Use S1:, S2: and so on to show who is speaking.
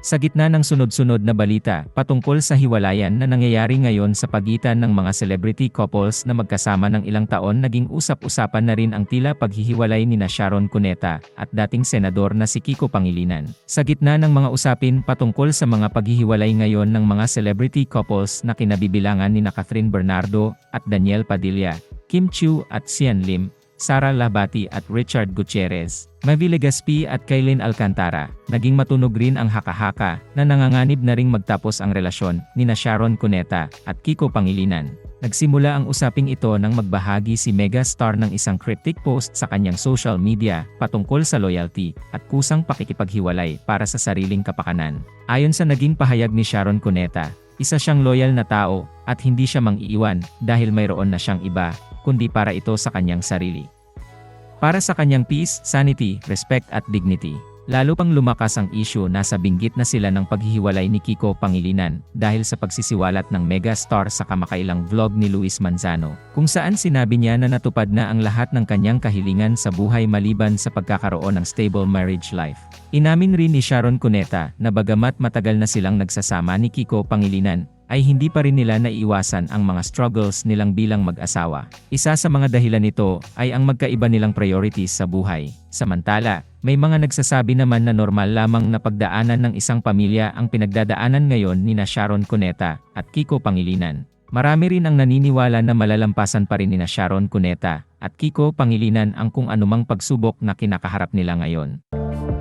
S1: Sa gitna ng sunod-sunod na balita patungkol sa hiwalayan na nangyayari ngayon sa pagitan ng mga celebrity couples na magkasama ng ilang taon naging usap-usapan na rin ang tila paghihiwalay ni na Sharon Cuneta at dating senador na si Kiko Pangilinan. Sa gitna ng mga usapin patungkol sa mga paghihiwalay ngayon ng mga celebrity couples na kinabibilangan ni na Catherine Bernardo at Daniel Padilla, Kim Chiu at Sian Lim, Sara Labati at Richard Gutierrez, Mavi Legaspi at Kailin Alcantara, naging matunog rin ang haka-haka na nanganganib na ring magtapos ang relasyon ni na Sharon Cuneta at Kiko Pangilinan. Nagsimula ang usaping ito nang magbahagi si megastar ng isang cryptic post sa kanyang social media patungkol sa loyalty at kusang pakikipaghiwalay para sa sariling kapakanan. Ayon sa naging pahayag ni Sharon Cuneta, isa siyang loyal na tao at hindi siya mang-iiwan dahil mayroon na siyang iba kundi para ito sa kanyang sarili. Para sa kanyang peace, sanity, respect at dignity. Lalo pang lumakas ang isyu na sa binggit na sila ng paghihiwalay ni Kiko Pangilinan dahil sa pagsisiwalat ng megastar sa kamakailang vlog ni Luis Manzano, kung saan sinabi niya na natupad na ang lahat ng kanyang kahilingan sa buhay maliban sa pagkakaroon ng stable marriage life. Inamin rin ni Sharon Cuneta na bagamat matagal na silang nagsasama ni Kiko Pangilinan, ay hindi pa rin nila naiiwasan ang mga struggles nilang bilang mag-asawa. Isa sa mga dahilan nito ay ang magkaiba nilang priorities sa buhay. Samantala, may mga nagsasabi naman na normal lamang na pagdaanan ng isang pamilya ang pinagdadaanan ngayon ni na Sharon Cuneta at Kiko Pangilinan. Marami rin ang naniniwala na malalampasan pa rin ni na Sharon Cuneta at Kiko Pangilinan ang kung anumang pagsubok na kinakaharap nila ngayon.